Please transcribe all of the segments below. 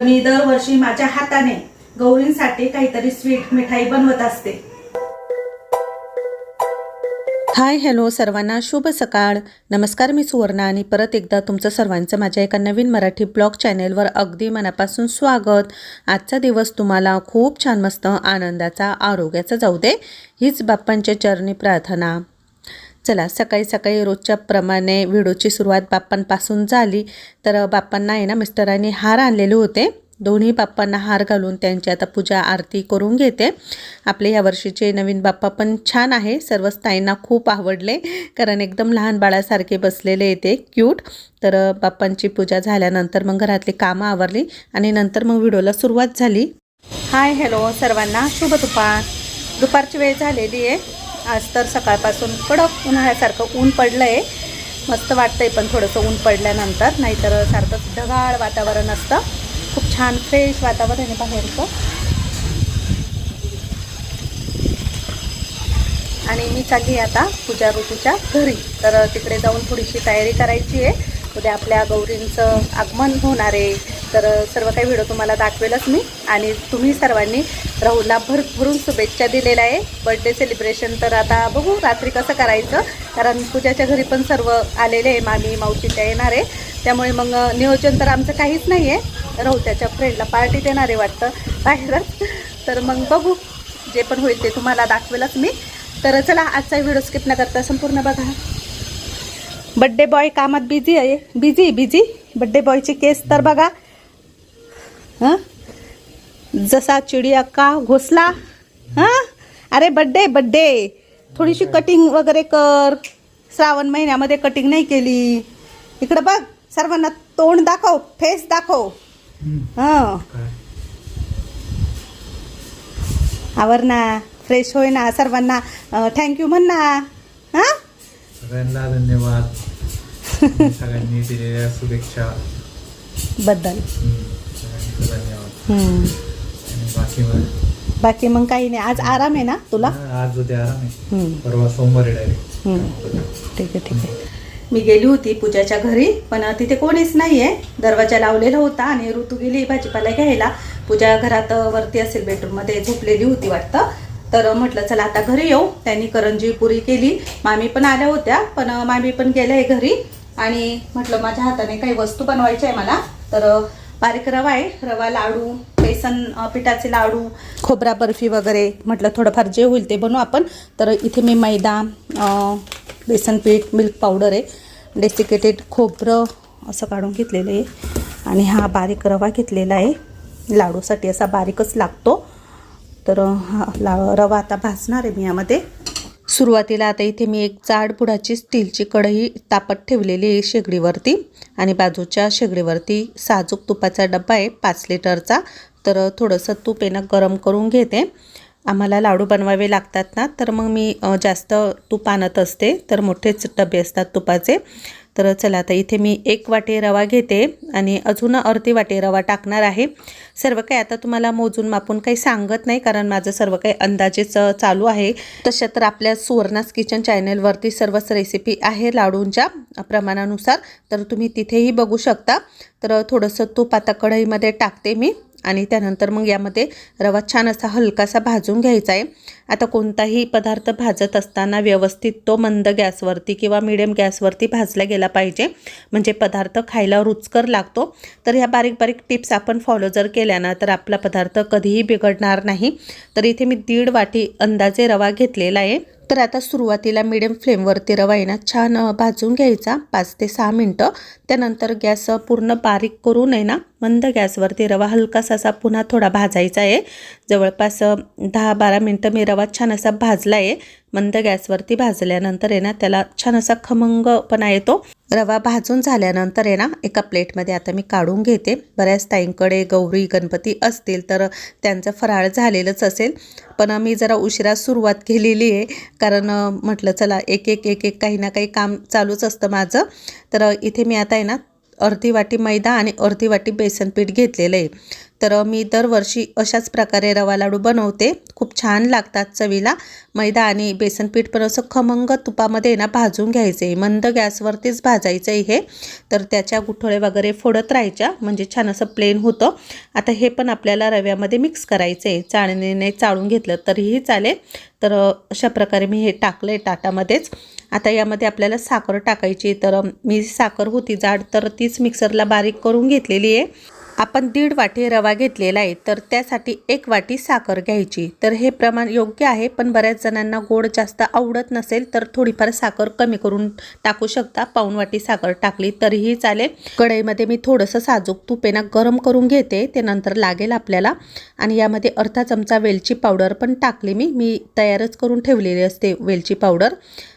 मी दरवर्षी माझ्या हाताने गौरींसाठी काहीतरी स्वीट मिठाई बनवत असते. हाय हॅलो सर्वांना शुभ सकाळ. नमस्कार मी सुवर्णा आणि परत एकदा तुमचं सर्वांचं माझ्या एका नवीन मराठी ब्लॉग चॅनेलवर अगदी मनापासून स्वागत. आजचा दिवस तुम्हाला खूप छान मस्त आनंदाचा आरोग्याचा जाऊ दे हीच बाप्पांच्या चरणी प्रार्थना. चला सकाळी सकाळी रोजच्या प्रमाणे व्हिडिओची सुरुवात बाप्पांपासून झाली. तर बाप्पांना आहे ना मिस्टरांनी हार आणलेले होते. दोन्ही बाप्पांना हार घालून त्यांची आता पूजा आरती करून घेते. आपले या वर्षीचे नवीन बाप्पा पण छान आहे. सर्व ताईंना खूप आवडले कारण एकदम लहान बाळासारखे बसलेले येते क्यूट. तर बाप्पांची पूजा झाल्यानंतर मग घरातली कामं आवरली आणि नंतर मग व्हिडिओला सुरुवात झाली. हाय हॅलो सर्वांना. शुभ दुपार. दुपारची वेळ झालेली आहे. आज तर सकाळपासून कडक उन्हाळ्यासारखं ऊन पडलं आहे मस्त वाटतंय पण थोडंसं ऊन पडल्यानंतर. नाहीतर सारखं ढगाळ वातावरण असतं. खूप छान फ्रेश वातावरण आहे बाहेरचं. आणि मी चालली आता पूजा ऋतूच्या घरी. तर तिकडे जाऊन थोडीशी तयारी करायची आहे. उद्या आपल्या गौरींचं आगमन होणार आहे. तर सर्व काही व्हिडिओ तुम्हाला दाखवेलच मी. आणि तुम्ही सर्वांनी राहुलला भरभरून शुभेच्छा दिलेल्या आहे. बर्थडे सेलिब्रेशन तर आता बघू रात्री कसं करायचं. कारण पूजाच्या घरी पण सर्व आलेले आहे. मामी मावशी त्या येणार आहे. त्यामुळे मग नियोजन तर आमचं काहीच नाही आहे. राहू त्याच्या फ्रेंडला पार्टी देणार आहे वाटतं बाहेरच. तर मग बघू जे पण होईल ते तुम्हाला दाखवेलच मी. तर चला आजचा व्हिडिओ स्किप न करता संपूर्ण बघा. बड्डे बॉय कामात बिझी आहे. बिझी बिझी बड्डे बॉयची केस तर बघा. हां? जसा चिडिया का घोसला? हां? अरे बड्डे बड्डे थोडीशी कटिंग वगैरे कर. श्रावण महिन्यामध्ये कटिंग नाही केली. इकडं बघ सर्वांना तोंड दाखव फेस दाखव. हां. आवर ना फ्रेश होय ना सर्वांना थँक्यू म्हण ना. हां? सगळ्यांना धन्यवाद. सगळ्यांनी दिलेल्या शुभेच्छा. बद्दल. सगळ्यांचं धन्यवाद. हम्म. आणि बाकी मग? बाकी मग काही नाही. आज आराम आहे ना तुला? आज उद्या आराम आहे. हम्म. परवा सोमवारी डायरेक्ट हम्म. ठीक आहे ठीक आहे. मी गेली होती पूजाच्या घरी पण तिथे कोणीच नाही आहे दरवाजा लावलेला होता आणि ऋतू गेली भाजीपाला घ्यायला. पूजा घरात वरती असेल बेडरूममध्ये झोपलेली होती वाटतं. तर म्हटलं चला आता घरी येऊ. त्यांनी करंजी पुरी केली. मामी पण आल्या होत्या पण मामी पण गेल्या आहे घरी. आणि म्हटलं माझ्या हाताने काही वस्तू बनवायच्या आहे मला. तर बारीक रवा आहे. रवा लाडू बेसन पिठाचे लाडू खोबरा बर्फी वगैरे. म्हटलं थोडंफार जे होईल ते बनवू आपण. तर इथे मी मैदा बेसन पीठ मिल्क पावडर आहे. डेसिकेटेड खोबरं असं काढून घेतलेलं आहे. आणि हा बारीक रवा घेतलेला आहे. लाडूसाठी असा बारीकच लागतो. तर हा ला रवा आता भाजणार आहे मी यामध्ये. सुरुवातीला आता इथे मी एक जाड बुडाची स्टीलची कढई तापत ठेवलेली आहे शेगडीवरती आणि बाजूच्या शेगडीवरती साजूक तुपाचा डब्बा आहे पाच लिटरचा. तर थोडंसं तूप आहे ना गरम करून घेते. आम्हाला लाडू बनवावे लागतात ना तर मग मी जास्त तूप आणत असते तर मोठेच डबे असतात तुपाचे. तर चला आता इथे मी एक वाटी रवा घेते आणि अजून अर्धी वाटी रवा टाकणार आहे. सर्व काही आता तुम्हाला मोजून मापून काही सांगत नाही कारण माझं सर्व काही अंदाजेच चालू आहे. तशा तर आपल्या सुवर्णास किचन चॅनलवरती सर्वच रेसिपी आहे लाडूंच्या प्रमाणानुसार. तर तुम्ही तिथेही बघू शकता. तर थोडंसं तूप आता कढईमध्ये टाकते मी आणि त्यानंतर मग यामध्ये रवा छान असा हलकासा भाजून घ्यायचा आहे. आता कोणताही पदार्थ भाजत असताना व्यवस्थित तो मंद गॅसवरती किंवा मिडियम गॅसवरती भाजला गेला पाहिजे. म्हणजे पदार्थ खायला रुचकर लागतो. तर ह्या बारीक बारीक टिप्स आपण फॉलो जर केल्या ना तर आपला पदार्थ कधीही बिघडणार नाही. तर इथे मी दीड वाटी अंदाजे रवा घेतलेला आहे. तर आता सुरुवातीला मिडियम फ्लेमवरती रवा आहे ना छान भाजून घ्यायचा. पाच ते सहा मिनटं. त्यानंतर गॅस पूर्ण बारीक करून आहे ना. मंद गॅसवरती रवा हलकासा असा पुन्हा थोडा भाजायचा आहे. जवळपास दहा बारा मिनटं मी रवा छान असा भाजला आहे. मंद गॅसवरती भाजल्यानंतर आहे ना त्याला छान असा खमंगपणा येतो. रवा भाजून झाल्यानंतर आहे ना एका प्लेटमध्ये आता मी काढून घेते. बऱ्याच ताईंकडे गौरी गणपती असतील तर त्यांचं फराळ झालेलंच असेल. पण मी जरा उशिरा सुरुवात केलेली आहे कारण म्हटलं चला एक एक एक एक काही ना काही काम चालूच असतं माझं. तर इथे मी आता आहे ना अर्धी वाटी मैदा आणि अर्धी वाटी बेसन पीठ घेतलेलं. आहे तर मी दरवर्षी अशाच प्रकारे रवा लाडू बनवते. खूप छान लागतात चवीला. मैदा आणि बेसन पीठ पण असं खमंग तुपामध्ये ना भाजून घ्यायचे मंद गॅसवरतीच भाजायचं आहे हे. तर त्याच्या गुठळे वगैरे फोडत राहायच्या. म्हणजे छान असं प्लेन होतं. आता हे पण आपल्याला रव्यामध्ये मिक्स करायचं आहे चाळणीने चाळून घेतलं तरीही चालेल. तर अशा प्रकारे मी हे टाकलं आहे ताटामध्येच आता यामध्ये आपल्याला साखर टाकायची तर मी साखर होती जाड तर तीच मिक्सरला बारीक करून घेतलेली आहे. आपण दीड वाटी रवा घेतलेला आहे तर त्यासाठी एक वाटी साखर घ्यायची. तर हे प्रमाण योग्य आहे पण बऱ्याच जणांना गोड जास्त आवडत नसेल तर थोडीफार साखर कमी करून टाकू शकता. पाऊन वाटी साखर टाकली तरीही चालेल. कढईमध्ये मी थोडंसं साजूक तुपेना गरम करून घेते ते नंतर लागेल आपल्याला. आणि यामध्ये अर्धा चमचा वेलची पावडर पण टाकली मी. मी तयारच करून ठेवलेली असते वेलची पावडर.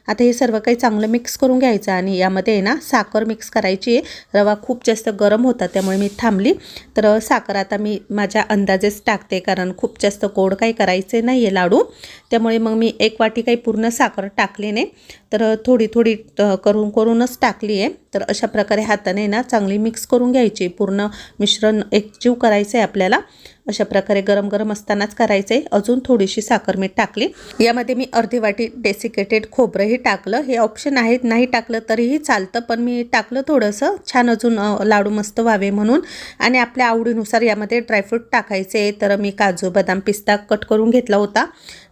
आता हे सर्व काही चांगलं मिक्स करून घ्यायचं आणि यामध्ये आहे ना साखर मिक्स करायची आहे. रवा खूप जास्त गरम होता त्यामुळे मी थांबली. तर साखर आता मी माझ्या अंदाजेच टाकते कारण खूप जास्त गोड काही करायचे नाही आहे लाडू. त्यामुळे मग मी एक वाटी काही पूर्ण साखर टाकली नाही. तर थोडी थोडी करून करूनच टाकली आहे. तर अशा प्रकारे हाताने ना चांगली मिक्स करून घ्यायची. पूर्ण मिश्रण एकजीव करायचं आहे आपल्याला. अशा प्रकारे गरम गरम असतानाच करायचं आहे अजून थोडीशी साखर मीठ टाकली. यामध्ये मी अर्धी वाटी डेसिकेटेड खोबरंही टाकलं. हे ऑप्शन आहे नाही टाकलं तरीही चालतं पण मी टाकलं थोडंसं. छान अजून लाडू मस्त व्हावे म्हणून. आणि आपल्या आवडीनुसार यामध्ये ड्रायफ्रूट टाकायचे. तर मी काजू बदाम पिस्ता कट करून घेतला होता.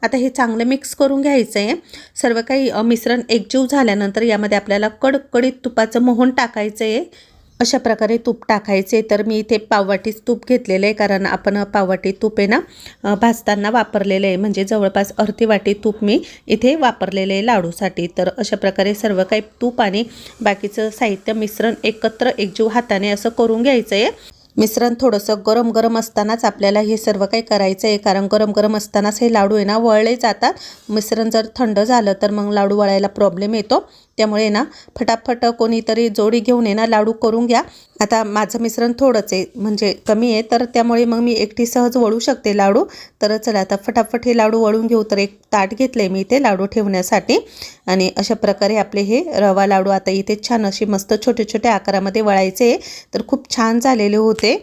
आता हे चांगलं मिक्स करून घ्यायचं आहे सर्व काही मिश्रण एकजीव झाल्यानंतर यामध्ये आपल्याला कडकडीत तुपाचं मोहन टाकायचं आहे अशा प्रकारे तूप टाकायचे. तर मी इथे पाववाटीच तूप घेतलेलं आहे कारण आपण पाववाटी तूप आहे ना भाजताना वापरलेलं आहे म्हणजे जवळपास अर्धी वाटी तूप मी इथे वापरलेलं आहे लाडूसाठी. तर अशा प्रकारे सर्व काही तूप आणि बाकीचं साहित्य मिश्रण एकत्र एकजीव हाताने असं करून घ्यायचं आहे मिश्रण थोडंसं गरम गरम असतानाच आपल्याला हे सर्व काही करायचं आहे कारण गरम गरम असतानाच हे लाडू आहे ना वळले जातात. मिश्रण जर थंड झालं तर मग लाडू वळायला प्रॉब्लेम येतो. त्यामुळे ना फटाफट कोणीतरी जोडी घेऊन ये ना लाडू करून घ्या. आता माझं मिश्रण थोडंच आहे म्हणजे कमी आहे तर त्यामुळे मग मी एकटी सहज वळू शकते लाडू. तर चला आता फटाफट हे लाडू वळून घेऊ. तर एक ताट घेतलं मी इथे लाडू ठेवण्यासाठी. आणि अशा प्रकारे आपले हे रवा लाडू आता इथे छान अशी मस्त छोटे छोटे आकारामध्ये वळायचे. तर खूप छान झालेले होते.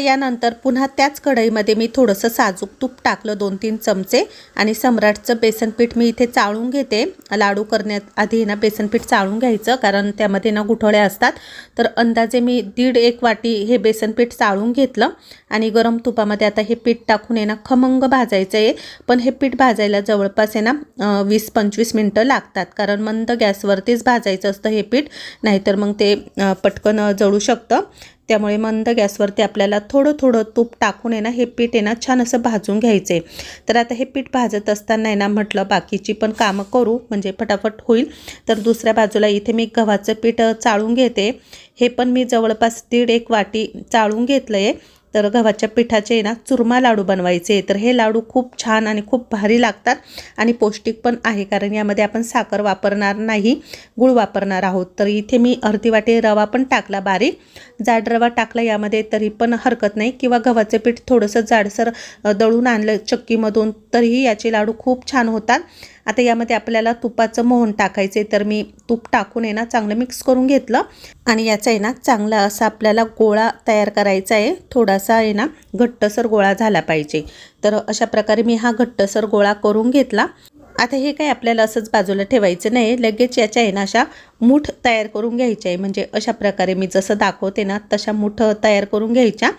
यानंतर पुन्हा त्याच कढईमध्ये मी थोडंसं साजूक तूप टाकलं दोन तीन चमचे. आणि सम्राटचं बेसनपीठ मी इथे चाळून घेते. लाडू करण्यात आधी ना बेसनपीठ चाळून घ्यायचं कारण त्यामध्ये ना गुठळ्या असतात. तर अंदाजे मी दीड एक वाटी हे बेसनपीठ चाळून घेतलं. आणि गरम तुपामध्ये आता हे पीठ टाकून आहे ना खमंग भाजायचं आहे. पण हे पीठ भाजायला जवळपास आहे ना वीस पंचवीस मिनटं लागतात. कारण मंद गॅसवरतीच भाजायचं असतं हे पीठ. नाहीतर मग ते पटकन जळू शकतं. त्यामुळे मंद गॅसवरती आपल्याला थोडं थोडं तूप टाकून आहे ना हे पीठ आहे ना छान असं भाजून घ्यायचं आहे तर आता हे पीठ भाजत असताना आहे ना म्हटलं बाकीची पण कामं करू म्हणजे फटाफट होईल. तर दुसऱ्या बाजूला इथे मी गव्हाचं पीठ चाळून घेते. हे पण मी जवळपास दीड एक वाटी चाळून घेतलं आहे तर गव्हाच्या पिठाचे आहे ना चुरमा लाडू बनवायचे. तर हे लाडू खूप छान आणि खूप भारी लागतात आणि पौष्टिक पण आहे कारण यामध्ये आपण साखर वापरणार नाही गुळ वापरणार आहोत. तर इथे मी अर्धी वाटी रवा पण टाकला बारीक. जाड रवा टाकला यामध्ये तरी पण हरकत नाही किंवा गव्हाचे पीठ थोडंसं जाडसर दळून आणलं चक्कीमधून तरीही याचे लाडू खूप छान होतात. आता यामध्ये आपल्याला तुपाचं मोहन टाकायचं आहे तर मी तूप टाकून आहे ना चांगलं मिक्स करून घेतलं. आणि याचा आहे ना चांगला असा आपल्याला गोळा तयार करायचा आहे. थोडासा आहे ना घट्टसर गोळा झाला पाहिजे. तर अशा प्रकारे मी हा घट्टसर गोळा करून घेतला. आता हे काही आपल्याला असंच बाजूला ठेवायचं नाही. लगेच याच्या आहे ना अशा मूठ तयार करून घ्यायच्या आहे. म्हणजे अशा प्रकारे मी जसं दाखवते ना तशा मूठ तयार करून घ्यायच्या.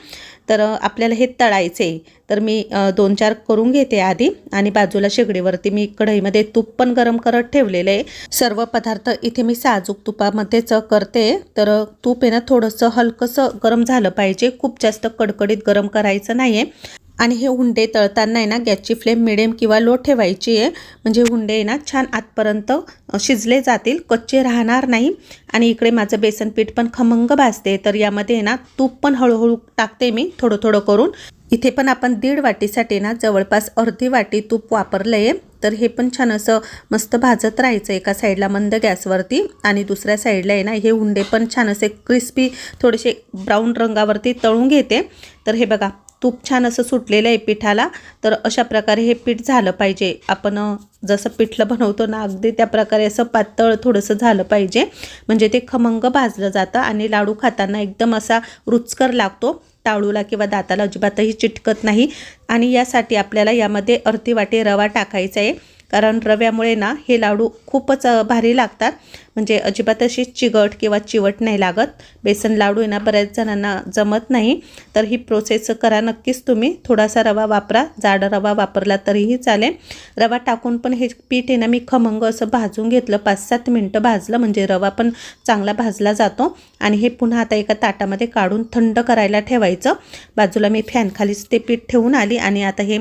तर आपल्याला हे तळायचे आहे. तर मी दोन चार करून घेते आधी आणि बाजूला शेगडीवरती मी कढईमध्ये तूप पण गरम करत ठेवलेलं आहे. सर्व पदार्थ इथे मी साजूक तुपामध्येच करते. तर तूप आहे ना थोडंसं हलकंसं गरम झालं पाहिजे. खूप जास्त कडकडीत गरम करायचं नाही आहे आणि हे हुंडे तळताना आहे ना गॅसची फ्लेम मिडियम किंवा लो ठेवायची आहे. म्हणजे हुंडे आहे ना छान आतपर्यंत शिजले जातील कच्चे राहणार नाही. आणि इकडे माझं बेसन पीठ पण खमंग भाजते. तर यामध्ये आहे ना तूप पण हळूहळू टाकते मी थोडं थोडं करून. इथे पण आपण दीड वाटीसाठी ना जवळपास अर्धी वाटी तूप वापरलं आहे तर हे पण छान असं मस्त भाजत राहायचं एका साईडला मंद गॅसवरती. आणि दुसऱ्या साईडला आहे ना हे उंडे पण छान असे क्रिस्पी थोडेसे ब्राऊन रंगावरती तळून घेते. तर हे बघा तूप छान असं सुटलेलं आहे पिठाला तर अशा प्रकारे हे पीठ झालं पाहिजे. आपण जसं पिठलं बनवतो ना अगदी त्या प्रकारे असं पातळ थोडंसं झालं पाहिजे. म्हणजे ते खमंग भाजलं जातं आणि लाडू खाताना एकदम असा रुचकर लागतो. टाळूला किंवा दाताला अजिबातही चिटकत नाही. आणि यासाठी आपल्याला यामध्ये अर्धी वाटी रवा टाकायचा आहे. कारण रव्यामुळे ना हे लाडू खूपच भारी लागतात. म्हणजे अजिबात अशी चिगट किंवा चिवट नाही लागत. बेसन लाडू ना बऱ्याच जणांना जमत नाही. तर ही प्रोसेस करा नक्कीच तुम्ही. थोडासा रवा वापरा. जाड रवा वापरला तरीही चालेल. रवा टाकून पण हे पीठ आहे ना मी खमंग असं भाजून घेतलं. पाच सात मिनटं भाजलं. म्हणजे रवा पण चांगला भाजला जातो. आणि हे पुन्हा आता एका ताटामध्ये काढून थंड करायला ठेवायचं. बाजूला मी फॅनखालीच ते पीठ ठेवून आली. आणि आता हे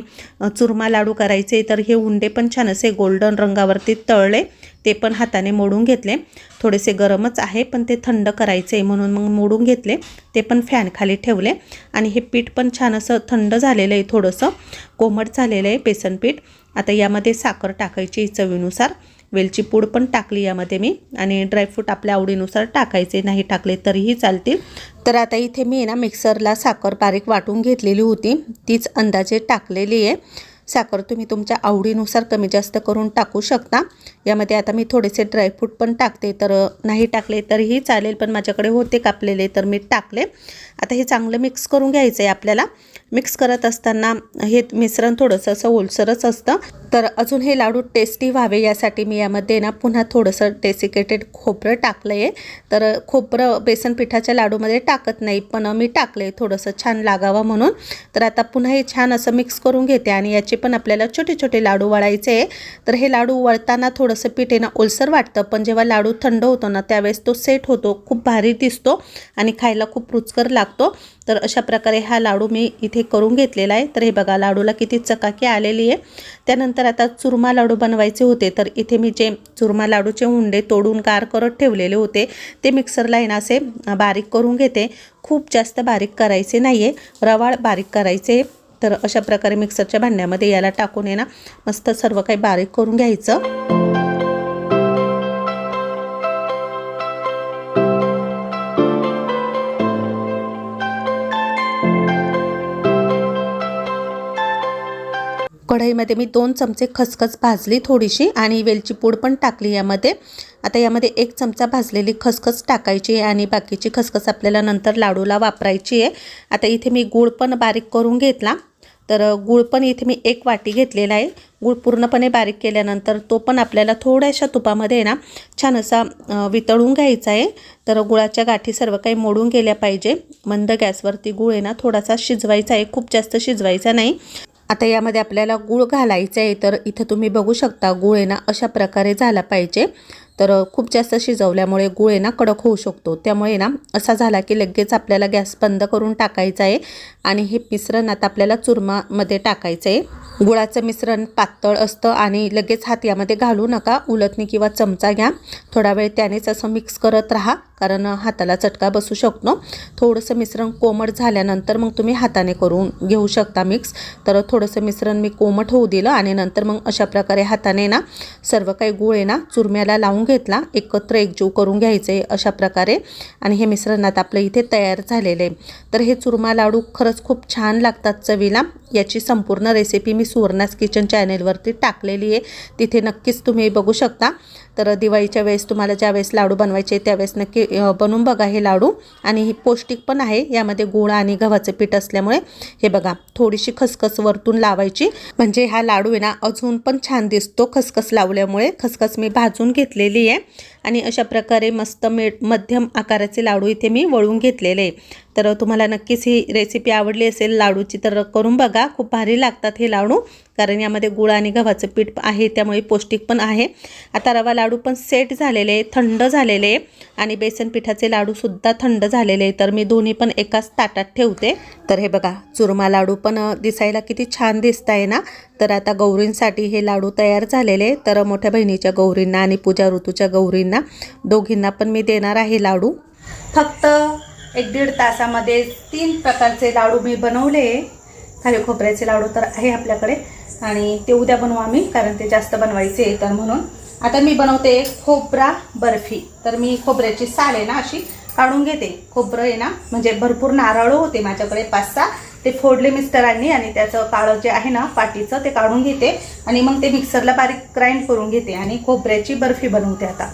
चुरमा लाडू करायचे तर हे उंडे पण छान असे गोल्डन रंगावरती तळले. ते पण हाताने मोडून घेतले. थोडेसे गरमच आहे पण ते थंड करायचे आहे म्हणून मग मोडून घेतले. ते पण फॅन खाली ठेवले. आणि हे पीठ पण छान असं थंड झालेलं आहे थोडंसं. कोमट झालेलं आहे बेसन पीठ. आता यामध्ये साखर टाकायची चवीनुसार. वेलची पूड पण टाकली यामध्ये मी. आणि ड्रायफ्रूट आपल्या आवडीनुसार टाकायचे. नाही टाकले तरीही चालतील. तर आता इथे मी ना मिक्सरला साखर बारीक वाटून घेतलेली होती. तीच अंदाजे टाकलेली आहे. साखर तुम्ही तुमच्या आवडीनुसार कमी जास्त करून टाकू शकता. यामध्ये आता मी थोडेसे ड्रायफ्रूट पण टाकते. तर नाही टाकले तरीही चालेल पण माझ्याकडे होते कापलेले तर मी टाकले. आता हे चांगलं मिक्स करून घ्यायचं आहे आपल्याला. मिक्स करत असताना हे मिश्रण थोडंसं असं ओलसरच असतं. तर अजून हे लाडू टेस्टी व्हावे यासाठी मी यामध्ये ना पुन्हा थोडंसं डेसिकेटेड खोबरं टाकलं आहे तर खोबरं बेसन पिठाच्या लाडूमध्ये टाकत नाही पण मी टाकले थोडंसं छान लागावं म्हणून. तर आता पुन्हा हे छान असं मिक्स करून घेते आणि याचे पण आपल्याला छोटे छोटे लाडू वळायचे आहे. तर हे लाडू वळताना थोडं थोडंसं पीठ आहे ना ओलसर वाटतं पण जेव्हा लाडू थंड होतो ना त्यावेळेस तो सेट होतो खूप भारी दिसतो आणि खायला खूप रुचकर लागतो. तर अशा प्रकारे हा लाडू मी इथे करून घेतलेला आहे. तर हे बघा लाडूला किती चकाकी आलेली आहे. त्यानंतर आता चुरमा लाडू बनवायचे होते तर इथे मी जे चुरमा लाडूचे उंडे तोडून गार करत ठेवलेले होते ते मिक्सरला येणं असे बारीक करून घेते. खूप जास्त बारीक करायचे नाही आहे रवाळ बारीक करायचे. तर अशा प्रकारे मिक्सरच्या भांड्यामध्ये याला टाकून आहे ना मस्त सर्व काही बारीक करून घ्यायचं. कढईमध्ये मी दोन चमचे खसखस भाजली थोडीशी आणि वेलची पूड पण टाकली यामध्ये. आता यामध्ये एक चमचा भाजलेली खसखस टाकायची आहे आणि बाकीची खसखस आपल्याला नंतर लाडूला वापरायची आहे. आता इथे मी गूळ पण बारीक करून घेतला. तर गूळ पण इथे मी एक वाटी घेतलेला आहे. गूळ पूर्णपणे बारीक केल्यानंतर तो पण आपल्याला थोड्याशा तुपामध्ये आहे ना छान असा वितळून घ्यायचा आहे. तर गुळाच्या गाठी सर्व काही मोडून गेल्या पाहिजे. मंद गॅसवरती गूळ आहे ना थोडासा शिजवायचा आहे. खूप जास्त शिजवायचा नाही. आता यामध्ये आपल्याला गूळ घालायचं आहे तर इथं तुम्ही बघू शकता गूळ आहे ना अशा प्रकारे झाला पाहिजे. तर खूप जास्त शिजवल्यामुळे गूळ आहे ना कडक होऊ शकतो. त्यामुळे ना असा झाला की लगेच आपल्याला गॅस बंद करून टाकायचा आहे आणि हे मिश्रण आता आपल्याला चुरमामध्ये टाकायचं आहे गुळाचं मिश्रण पातळ असतं आणि लगेच हात यामध्ये घालू नका. उलटणी किंवा चमचा घ्या. थोडा वेळ त्यानेच असं मिक्स करत राहा कारण हाताला चटका बसू शकतो. थोडंसं मिश्रण कोमट झाल्यानंतर मग तुम्ही हाताने करून घेऊ शकता मिक्स. तर थोडंसं मिश्रण मी कोमट होऊ दिलं आणि नंतर मग अशा प्रकारे हाताने ना सर्व काही गुळ आहे ना चुरम्याला लावून घेतला एकत्र एकजीव करून घ्यायचे अशा प्रकारे. आणि हे मिश्रण आता आपलं इथे तयार झालेलं आहे. तर हे चुरमा लाडू खरंच खूप छान लागतात चवीला. याची संपूर्ण रेसिपी मी सुवर्णास किचन चॅनेलवरती टाकलेली आहे. तिथे नक्कीच तुम्ही बघू शकता. तर दिवाळीच्या वेळेस तुम्हाला ज्यावेळेस लाडू बनवायचे त्यावेळेस नक्की बनवून बघा हे लाडू. आणि ही पौष्टिक पण आहे. यामध्ये गुळ आणि गव्हाचं पीठ असल्यामुळे हे बघा थोडीशी खसखस वरतून लावायची. म्हणजे हा लाडू आहे ना अजून पण छान दिसतो खसखस लावल्यामुळे. खसखस मी भाजून घेतलेली आहे. आणि अशा प्रकारे मस्त मे मध्यम आकाराचे लाडू इथे मी वळून घेतलेले. तर तुम्हाला नक्कीच ही रेसिपी आवडली असेल लाडूची तर करून बघा. खूप भारी लागतात हे लाडू कारण यामध्ये गुळ आणि गव्हाचं पीठ आहे त्यामुळे पौष्टिक पण आहे. आता रवा लाडू पण सेट झालेले थंड झालेले आणि बेसन पिठाचे लाडूसुद्धा थंड झालेले. आहे तर मी दोन्ही पण एकाच ताटात ठेवते. तर हे बघा चुरमा लाडू पण दिसायला किती छान दिसत आहे ना? तर आता गौरींसाठी हे लाडू तयार झालेले तर मोठ्या बहिणीच्या गौरींना आणि पूजा ऋतूच्या गौरींना दोघींना पण मी देणार आहे लाडू. फक्त एक दीड तासामध्ये तीन प्रकारचे लाडू मी बनवले खाली खोबऱ्याचे लाडू तर आहे आपल्याकडे. आणि ते उद्या बनवू आम्ही कारण ते जास्त बनवायचे तर म्हणून. आता मी बनवते खोबरा बर्फी. तर मी खोबऱ्याची साल आहे ना अशी काढून घेते. खोबरं आहे ना म्हणजे भरपूर नारळ होते माझ्याकडे पाच सहा. ते फोडले मिस्टरांनी आणि त्याचं काळं जे आहे ना पाटीचं ते काढून घेते आणि मग ते मिक्सरला बारीक ग्राइंड करून घेते आणि खोबऱ्याची बर्फी बनवते आता.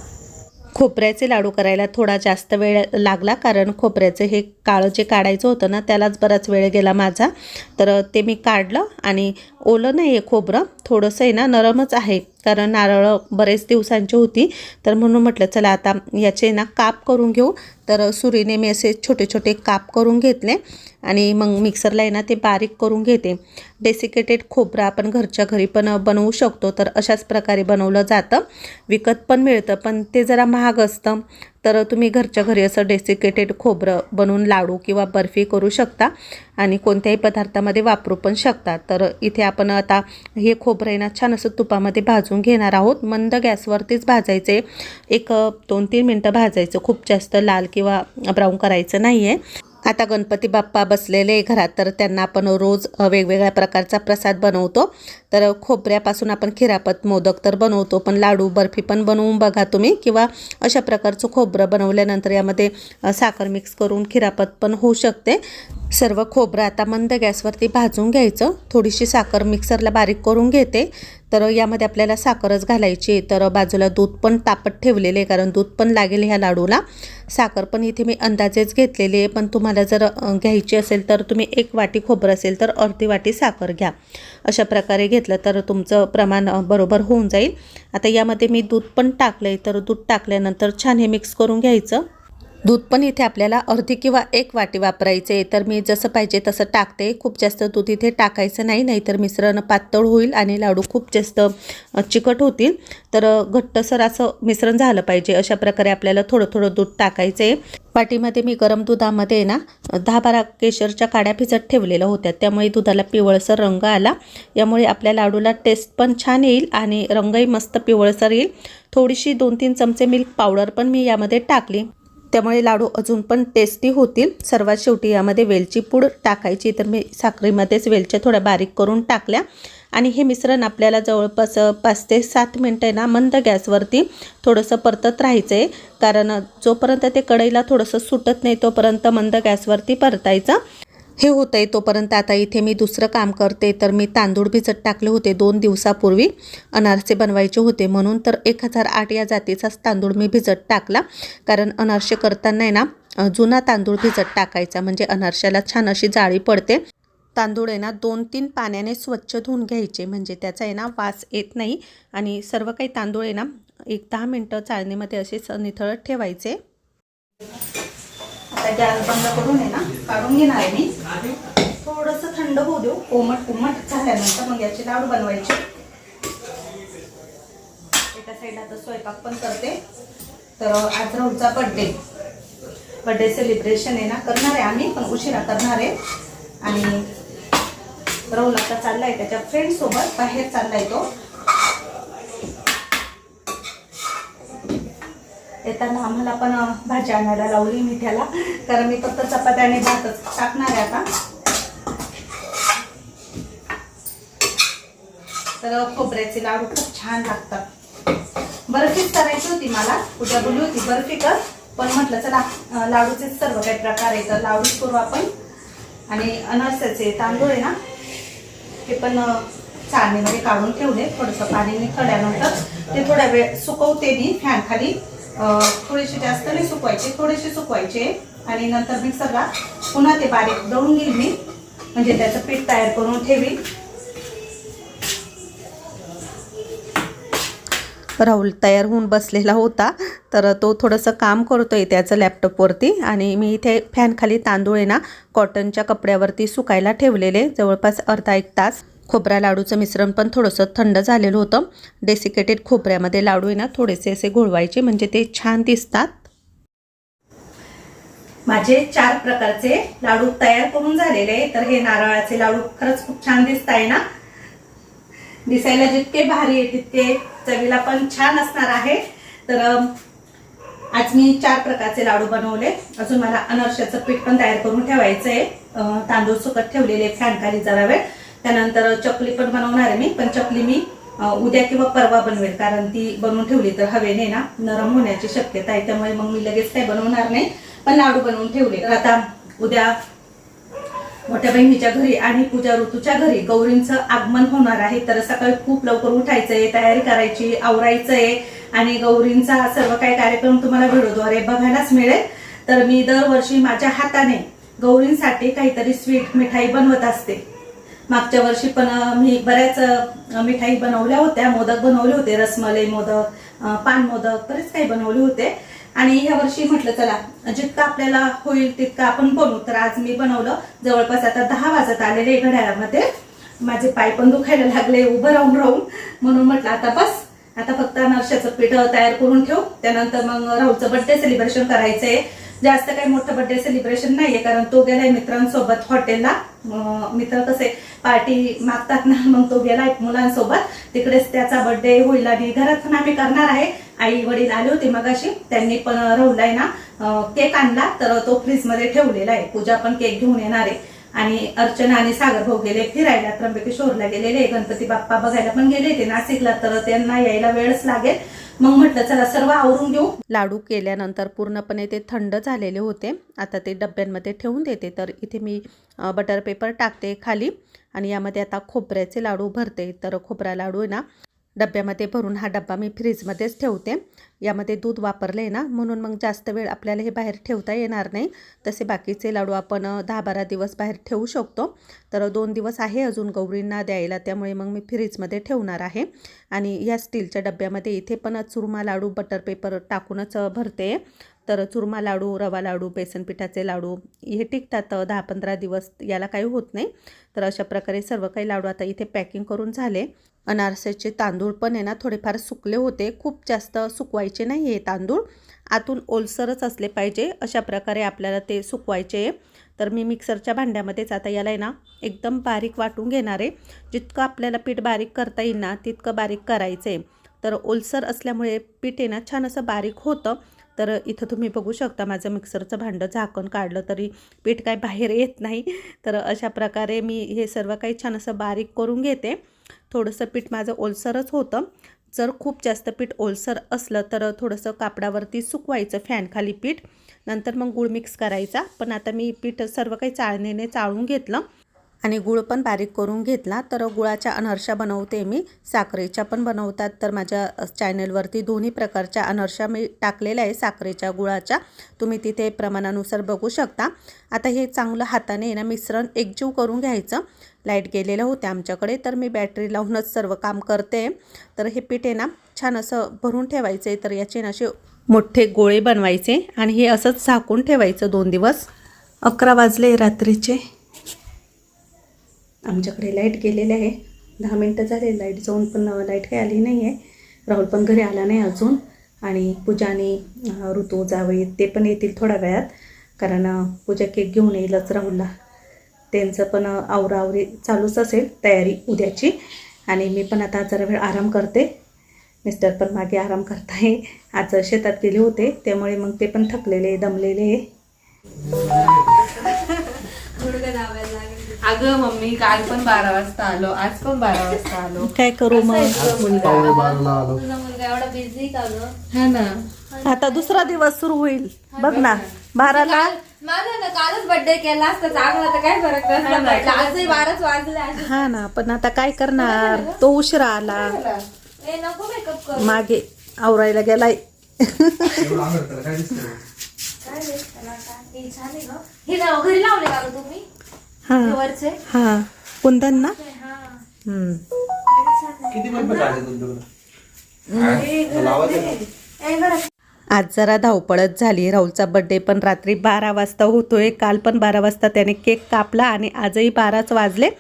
खोबऱ्याचे लाडू करायला थोडा जास्त वेळ लागला कारण खोबऱ्याचं हे काळं जे काढायचं होतं ना त्यालाच बराच वेळ गेला माझा. तर ते मी काढलं आणि ओलं नाही आहे खोबरं थोडंसं आहे ना नरमच आहे. कारण नारळ बरेच दिवसांची होती. तर म्हणून म्हटलं चला आता याचे ना काप करून घेऊ. तर सुरीने मी असे छोटे छोटे काप करून घेतले आणि मग मिक्सरला आहे ना ते बारीक करून घेते. डेसिकेटेड खोबरं आपण घरच्या घरी पण बनवू शकतो. तर अशाच प्रकारे बनवलं जातं. विकत पण मिळतं पण ते जरा महाग असतं. तर तुम्ही घरच्या घरी असं डेसिकेटेड खोबरं बनवून लाडू किंवा बर्फी करू शकता. आणि कोणत्याही पदार्थामध्ये वापरू पण शकता तर इथे आपण आता हे खोबरं आहे ना छान असं तुपामध्ये भाजून घेणार आहोत. मंद गॅसवरतीच भाजायचे. एक दोन तीन मिनटं भाजायचं. खूप जास्त लाल किंवा ब्राऊन करायचं नाही आहे आता गणपती बाप्पा बसलेले घरात तर त्यांना आपण रोज वेगवेगळ्या प्रकारचा प्रसाद बनवतो. तर खोबऱ्यापासून आपण खिरापत मोदक तर बनवतो पण लाडू बर्फी पण बनवून बघा तुम्ही. किंवा अशा प्रकारचं खोबरं बनवल्यानंतर यामध्ये साखर मिक्स करून खिरापत पण होऊ शकते. सर्व खोबरं आता मंद गॅसवरती भाजून घ्यायचं. थोडीशी साखर मिक्सरला बारीक करून घेते. तर यामध्ये आपल्याला साखरच घालायची तर बाजूला दूध पण तापत ठेवलेले आहे कारण दूध पण लागेल ह्या लाडूला. साखर पण इथे मी अंदाजेच घेतलेली आहे पण तुम्हाला जर घ्यायची असेल तर तुम्ही एक वाटी खोबरं असेल तर अर्धी वाटी साखर घ्या. अशा प्रकारे घेतलं तर तुमचं प्रमाण बरोबर होऊन जाईल. आता यामध्ये मी दूध पण टाकलं आहे तर दूध टाकल्यानंतर छान हे मिक्स करून घ्यायचं. दूध पण इथे आपल्याला अर्धी किंवा एक वाटी वापरायचे तर मी जसं पाहिजे तसं टाकते. खूप जास्त दूध इथे टाकायचं नाही नाहीतर मिश्रण पातळ होईल आणि लाडू खूप जास्त चिकट होतील. तर घट्टसर असं मिश्रण झालं पाहिजे. अशा प्रकारे आपल्याला थोडं थोडं दूध टाकायचं आहे. पाटीमध्ये मी गरम दुधामध्ये ना दहा बारा केशरच्या काड्या भिजत ठेवलेल्या होत्या. त्यामुळे दुधाला पिवळसर रंग आला. यामुळे आपल्या लाडूला टेस्ट पण छान येईल आणि रंगही मस्त पिवळसर येईल. थोडीशी दोन तीन चमचे मिल्क पावडर पण मी यामध्ये टाकली. त्यामुळे लाडू अजून पण टेस्टी होतील. सर्वात शेवटी यामध्ये वेलची पूड टाकायची. तर मी साखरेमध्येच वेलच्या थोड्या बारीक करून टाकल्या. आणि हे मिश्रण आपल्याला जवळपास पाच ते सात मिनटं आहे ना मंद गॅसवरती थोडंसं परतत राहायचं आहे कारण जोपर्यंत ते कढईला थोडंसं सुटत नाही तोपर्यंत मंद गॅसवरती परतायचं. हे होतं आहे तोपर्यंत आता इथे मी दुसरं काम करते. तर मी तांदूळ भिजत टाकले होते दोन दिवसापूर्वी. अनारसे बनवायचे होते म्हणून तर एक हजार आठ या जातीचाच तांदूळ मी भिजत टाकला. कारण अनारसे करताना आहे ना जुना तांदूळ भिजत टाकायचा. म्हणजे अनारशाला छान अशी जाळी पडते. तांदूळ आहे ना दोन तीन पाण्याने स्वच्छ धुवून घ्यायचे. म्हणजे त्याचा आहे ना वास येत नाही. आणि सर्व काही तांदूळ आहे ना एक दहा मिनटं चाळणीमध्ये असेच निथळत ठेवायचे. आता गॅस बंद करून आहे ना काढून घेणार आहे मी. थोडंसं थंड होऊ देऊ कोमट कोमट झाल्यानंतर मग याचे लाडू बनवायचे. एका साईडला आता स्वयंपाक पण करते. तर आज राहुलचा बड्डे बड्डे सेलिब्रेशन आहे ना करणार आहे आम्ही पण उशिरा करणार आहे. आणि राहुल आता चाललाय त्याच्या फ्रेंड सोबत बाहेर चाललाय तो. येताना आम्हाला पण भाजी आणायला लावली मिठ्याला कारण मी फक्त चपात्याने भातच टाकणार आहे आता. तर खोबऱ्याचे लाडू खूप छान लागतात. बर्फीच करायची होती मला उद्या बोलली होती बर्फी कर. पण म्हटलं चला लाडूचे लाडूचेच सर्व काही प्रकार आहे तर लाडूच करू आपण. आणि अनारसाचे तांदूळ आहे ना ते पण चाळणीमध्ये काढून ठेवले. थोडंसं पाणी मी निखळल्यानंतर ते थोड्या वेळ सुकवते मी फॅन खाली थोडेसे जास्त नाही सुकवायचे थोडेसे सुकवायचे. आणि नंतर मिक्सरला पुन्हा ते बारीक दळून घेईल मी. म्हणजे त्याचं पीठ तयार करून ठेवील राहुल तयार होऊन बसलेला होता तर तो थोडंसं काम करतोय त्याचं लॅपटॉपवरती आणि मी इथे फॅनखाली तांदूळ आहे ना कॉटनच्या कपड्यावरती सुकायला ठेवलेले जवळपास अर्धा एक तास. खोबऱ्या लाडूचं मिश्रण पण थोडंसं थंड झालेलं होतं. डेसिकेटेड खोबऱ्यामध्ये लाडू आहे ना थोडेसे असे घोळवायचे म्हणजे ते छान दिसतात. माझे चार प्रकारचे लाडू तयार करून झालेले तर हे नारळाचे लाडू खरंच खूप छान दिसत आहे ना. दिसायला जितके भारी आहे तितके चवीला पण छान असणार आहे. तर आज मी चार प्रकारचे लाडू बनवले. अजून मला अनर्शाचं पीठ पण तयार करून ठेवायचं आहे तांदूळ सुकत ठेवलेले फॅन खाली जरा वेळ त्यानंतर चकली पण बनवणार आहे मी पण चकली मी उद्या किंवा परवा बनवेल कारण ती बनवून ठेवली तर हवेने ना नरम होण्याची शक्यता आहे त्यामुळे मग मी लगेच काही बनवणार नाही पण लाडू बनवून ठेवले. तर आता उद्या मोठ्या बहिणीच्या घरी आणि पूजा ऋतूच्या घरी गौरींचं आगमन होणार आहे तर सकाळी खूप लवकर उठायचंय तयारी करायची आवरायचंय आणि गौरींचा सर्व काही कार्यक्रम तुम्हाला व्हिडिओद्वारे बघायलाच मिळेल. तर मी दरवर्षी माझ्या हाताने गौरींसाठी काहीतरी स्वीट मिठाई बनवत असते. मागच्या वर्षी पण मी बऱ्याच मिठाई बनवल्या होत्या मोदक बनवले होते रसमलाई मोदक पान मोदक बरेच काही बनवले होते. आणि ह्या वर्षी म्हटलं चला जितकं आपल्याला होईल तितकं आपण बनवू. तर आज मी बनवलं जवळपास आता दहा वाजत आलेले घड्याळामध्ये. माझे पाय पण दुखायला लागले उभं राहून राहून. म्हणून म्हटलं आता बस आता फक्त नरशाचं पीठ तयार करून ठेव. त्यानंतर मग राहुलचं बर्थडे सेलिब्रेशन करायचंय. जास्त काही मोठं बर्थडे सेलिब्रेशन नाहीये कारण तो गेलाय मित्रांसोबत हॉटेलला. मित्र कसे पार्टी मागतात ना मग तो गेलाय मुलांसोबत. तिकडेच त्याचा बर्थडे होईल आणि घरात पण आम्ही करणार आहे. आई वडील आले होते मगाशी त्यांनी पण राहुलाय ना केक आणला तर तो फ्रीजमध्ये ठेवलेला आहे. पूजा पण केक घेऊन येणार आहे. आणि अर्चना आणि सागर भाऊ गेले फिरायला. त्र्यंबकेश्वरला गेलेले. गणपती बाप्पा बघायला पण गेले ते नाशिकला तर त्यांना यायला वेळच लागेल. मग म्हटलं चला सर्व आवरून घेऊ. लाडू केल्यानंतर पूर्णपणे ते थंड झालेले होते. आता ते डब्यांमध्ये ठेवून देते. तर इथे मी बटर पेपर टाकते खाली. आणि यामध्ये आता खोबऱ्याचे लाडू भरते. तर खोबरा लाडू आहे ना डब्यामध्ये भरून हा डब्बा मी फ्रीजमध्येच ठेवते. यामध्ये दूध वापरले आहे ना म्हणून मग जास्त वेळ आपल्याला हे बाहेर ठेवता येणार नाही. तसे बाकीचे लाडू आपण दहा बारा दिवस बाहेर ठेवू शकतो. तर दोन दिवस आहे अजून गौरींना द्यायला त्यामुळे मग मी फ्रीजमध्ये ठेवणार आहे. आणि या स्टीलच्या डब्यामध्ये इथे पण चुरमा लाडू बटर पेपर टाकूनच भरते. तर चुरमा लाडू रवा लाडू बेसन पिठाचे लाडू हे टिकतात दहा पंधरा दिवस याला काही होत नाही. तर अशा प्रकारे सर्व काही लाडू आता इथे पॅकिंग करून झाले. अनारसेचे तांदूळ पण आहे ना थोडेफार सुकले होते. खूप जास्त सुकवायचे नाही हे तांदूळ. आतून ओलसरच असले पाहिजे अशा प्रकारे आपल्याला ते सुकवायचे आहे. तर मी मिक्सरच्या भांड्यामध्येच आता याला आहे ना एकदम बारीक वाटून घेणार आहे. जितकं आपल्याला पीठ बारीक करता येईल ना तितकं बारीक करायचं आहे. तर ओलसर असल्यामुळे पीठ आहे ना छान असं बारीक होतं. तर इथं तुम्ही बघू शकता माझं मिक्सरचं भांडं झाकण काढलं तरी पीठ काय बाहेर येत नाही. तर अशा प्रकारे मी हे सर्व काही छान असं बारीक करून घेते. थोडंसं पीठ माझं ओलसरच होतं. जर खूप जास्त पीठ ओलसर असलं तर थोडंसं कापडावरती सुकवायचं फॅनखाली पीठ. नंतर मग गूळ मिक्स करायचा. पण आता मी पीठ सर्व काही चाळणीने चाळून घेतलं. आणि गुळ पण बारीक करून घेतला. तर गुळाच्या अनर्शा बनवते मी. साखरेच्या पण बनवतात. तर माझ्या चॅनलवरती दोन्ही प्रकारच्या अनर्शा मी टाकलेल्या आहे साखरेच्या गुळाच्या. तुम्ही तिथे प्रमाणानुसार बघू शकता. आता हे चांगलं हाताने ना मिश्रण एकजीव करून घ्यायचं. लाइट गेलेल्या होत्या आमच्याकडे. तर मी बॅटरी लावूनच सर्व काम करते. तर हे पीठ आहे ना छान असं भरून ठेवायचं. आहे तर याचे ना असे मोठे गोळे बनवायचे आणि हे असंच झाकून ठेवायचं दोन दिवस. अकरा वाजले रात्रीचे. आमच्याकडे लाइट गेलेले आहे. दहा मिनटं झाले. लाइट जाऊन पण लाइट काही आली नाही आहे राहुल पण घरी आला नाही अजून. आणि पूजा आणि ऋतू जावई ते पण येतील थोड्या वेळात. कारण पूजा केक घेऊन येईलच राहुलला. त्यांचं पण अं, आवराआवरी चालूच असेल तयारी उद्याची. आणि मी पण आता जरा वेळ आराम करते. मिस्टर पण मागे आराम करताय. आज शेतात गेले होते त्यामुळे मग ते पण थकलेले दमलेले अगं मम्मी काल पण बारा वाजता आलो आज पण बारा वाजता आलो. काय करू मग? एवढा बिझी का हा ना. आता दुसरा दिवस सुरू होईल. बघ ना बाराला माझा ना कालच बर्थडे केला असता चांगला तर काय फरक नसला पडला आजही बाराच वाजले आज हा ना पण आता काय करणार? तो उशिरा आला. ए नको मेकअप कर. मागे आवरायला गेलाय. एवढं अंगावर त्याला काय दिसतं काय रे, त्याला काय? हे छान आहे ग. हे ना घरी लावले का ग तुम्ही? हा. हे वरचे? हा. कुंदन ना? हा. हम्म. किती बल्ब काढले तुमच्याकडे. लावायचं का? ए घरात आज जरा धावपळच झाली. राहुलचा बड्डे पण रात्री बारा वाजता होतोय. काल पण बारा वाजता त्याने केक कापला आणि आजही बाराच वाजले.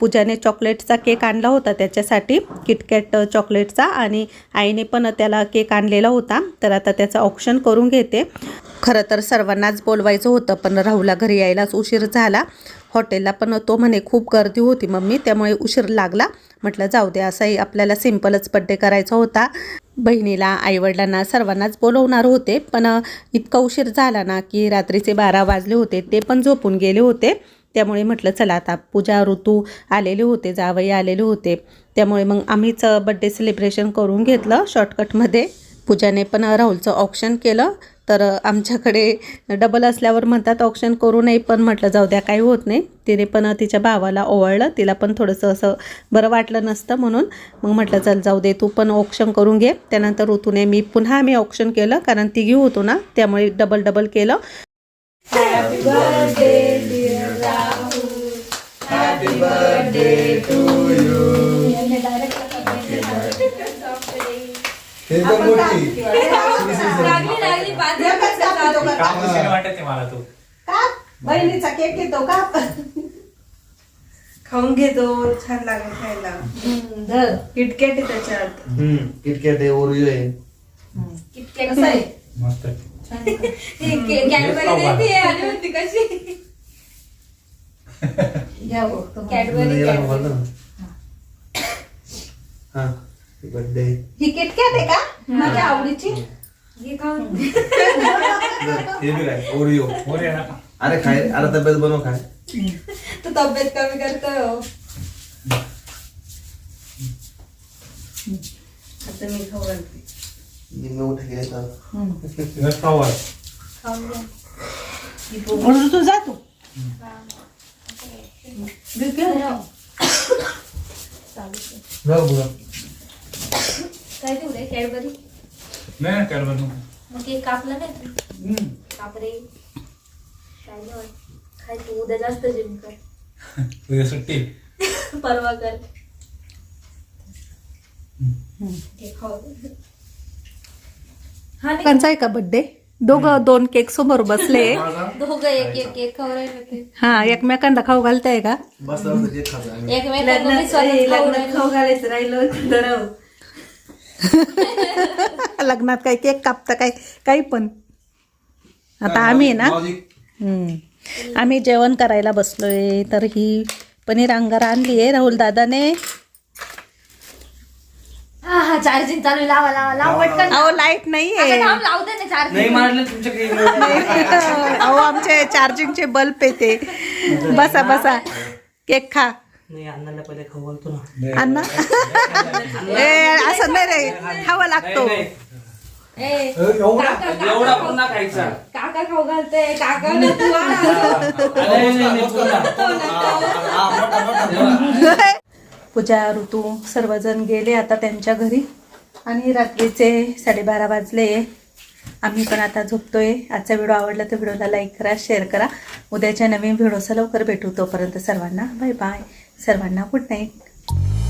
पूजाने चॉकलेटचा केक आणला होता त्याच्यासाठी किटकॅट चॉकलेटचा आणि आईने पण त्याला केक आणलेला होता. तर आता त्याचं ऑप्शन करून घेते. खरं तर सर्वांनाच बोलवायचं होतं पण राहुला घरी यायलाच उशीर झाला. हॉटेलला पण तो म्हणे खूप गर्दी होती मम्मी त्यामुळे उशीर लागला. म्हटलं जाऊ दे असाही आपल्याला सिम्पलच बड्डे करायचा होता. बहिणीला आईवडिलांना सर्वांनाच बोलवणार होते पण इतका उशीर झाला ना की रात्रीचे बारा वाजले होते ते पण झोपून गेले होते. त्यामुळे म्हटलं चला आता पूजा ऋतू आलेले होते जावई आलेले होते. त्यामुळे मग आम्हीच बड्डे सेलिब्रेशन करून घेतलं शॉर्टकटमध्ये पूजाने पण राहुलचं ऑप्शन केलं. तर आमच्याकडे डबल असल्यावर म्हणतात ऑप्शन करू नये पण म्हटलं जाऊ द्या काही होत नाही. तिने पण तिच्या भावाला ओवाळलं तिला पण थोडंसं असं बरं वाटलं नसतं म्हणून. मग म्हटलं चल जाऊ दे तू पण ऑप्शन करून घे. त्यानंतर ऋतूने मी पुन्हा आम्ही ऑप्शन केलं कारण तिघी होतो ना त्यामुळे डबल डबल केलं. हे तर मोठी. लागली लागली पाच कापूस वाटत मला तू. का बहिणीचा केक येतो का? खाऊन घेतो. छान लागेल खायला. धर. किटकॅट आहे त्याच्यात. हम्म किटकॅट आहे ओरिओ आहे. किटकॅट कसं आहे? मस्त. ती कॅडबरी देते आणि म्हणते कशी? घ्या कॅडबरी याला कॅडबरी. बोललो ना. हा. बर्थडे ही किटकॅट आहे का? माझ्या आवडीची? खाऊन. हे बी काय ओरिओ अरे खाय. अरे तब्येत बनव खाय. तू तब्येत कमी करतोय हो. आता मी खाऊ घालते निम्मे उठे फ्लॉवर खाऊन. म्हणून तू जा तू. जाऊ बघा काय देऊ रे कॅडबरी नाही बनवू मग केक कापला नाही तू कापरे काय नाही. तू उद्या जास्त जिम कर। तुझ्या सुट्टी। परवा कर। घे खाऊ हा त्यांचा आहे का बड्डे दोघं दोन केक समोर बसले दोघं एक एक केक खाऊ राहिले हा एकमेकांना खाऊ घालताय का. एकमेकांना खाऊ घालायचं राहिलं. लग्नात काय केक कापता काय काही पण. आता आम्ही आहे ना. आम्ही जेवण करायला बसलोय तर ही पनीर अंगार आणली आहे राहुल दादाने. हा हा चार्जिंग चालू. लावा लावा लावा पटकन अहो लाइट नाही आहे थांब लावू दे ना चार्जिंग नाही मारलं तुमच्याकडे अहो आमचे चार्जिंगचे बल्ब येते. बसा बसा. केक खा. अण्णा ए असं नाही रे खावा लागतो. ए एवढा एवढा पुन्हा खायचा. काका खाऊ घालते काका ना तू आण. नाही, नाही, नाही, पुन्हा. हा, मोठा, मोठा. पूजा ऋतू सर्वजण गेले आता त्यांच्या घरी. आणि रात्रीचे साडेबारा वाजले. आम्ही पण आता झोपतोय. आजचा व्हिडिओ आवडला तर व्हिडिओला लाईक करा शेअर करा. उद्याच्या नवीन व्हिडिओचा लवकर भेटू तोपर्यंत सर्वांना बाय बाय. सर्वांना गुड नाईट